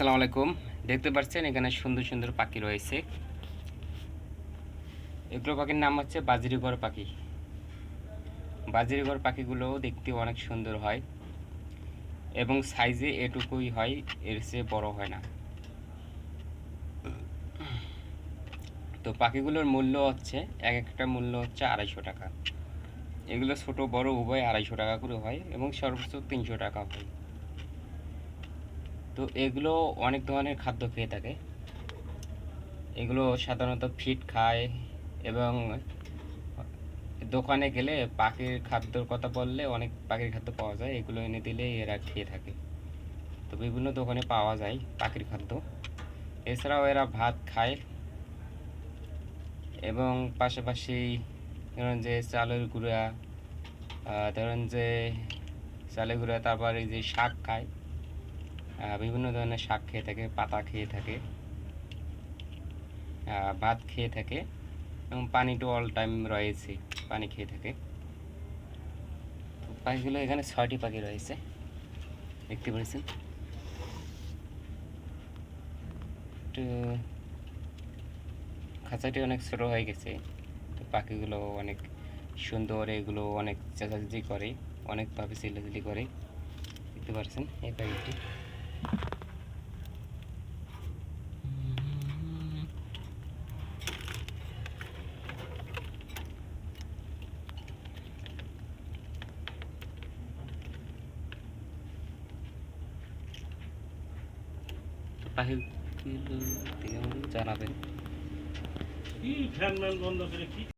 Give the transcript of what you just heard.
আসসালামু আলাইকুম। দেখতে পাচ্ছেন এখানে সুন্দর সুন্দর পাখি রয়েছে। এগুলো পাখির নাম হচ্ছে বাজরিগর পাখি। বাজরিগর পাখিগুলোও দেখতে অনেক সুন্দর হয় এবং সাইজে এটুকুই হয়, এর চেয়ে বড় হয় না। তো পাখিগুলোর মূল্য হচ্ছে, এক একটা মূল্য হচ্ছে আড়াইশো টাকা। এগুলো ছোট, বড়, উভয় আড়াইশো টাকা করে হয় এবং সর্বোচ্চ তিনশো টাকা হয়। তো এগুলো অনেক ধরনের খাদ্য খেয়ে থাকে। এগুলো সাধারণত ফিট খায় এবং দোকানে গেলে পাখির খাদ্যর কথা বললে অনেক পাখির খাদ্য পাওয়া যায়, এগুলো এনে দিলে এরা খেয়ে থাকে। তো বিভিন্ন দোকানে পাওয়া যায় পাখির খাদ্য। এছাড়াও এরা ভাত খায় এবং পাশাপাশি ধরেন যে চালের গুঁড়া ধরেন যে চালের গুঁড়া, তারপর এই যে শাক খায়। বিভিন্ন ধরনের শাক খেয়ে থাকে, পাতা খেয়ে থাকে ভাত খেয়ে থাকে এবং পানি তো অল টাইম রয়েছে পানি খেয়ে থাকে। পাখিগুলো এখানে ছয়টি পাখি রয়েছে, দেখতে পাচ্ছেন তো খাঁচাটি অনেক ছোটো হয়ে গেছে, তো পাখিগুলো অনেক সুন্দর, এগুলো অনেক চেঁচাচেঁচি করে, অনেকভাবে চিল্লাচিল্লি করে, দেখতে পাচ্ছেন এই পাখিটি। আমাদের জানাবেন। কি ফ্যান বন্ধ করে কি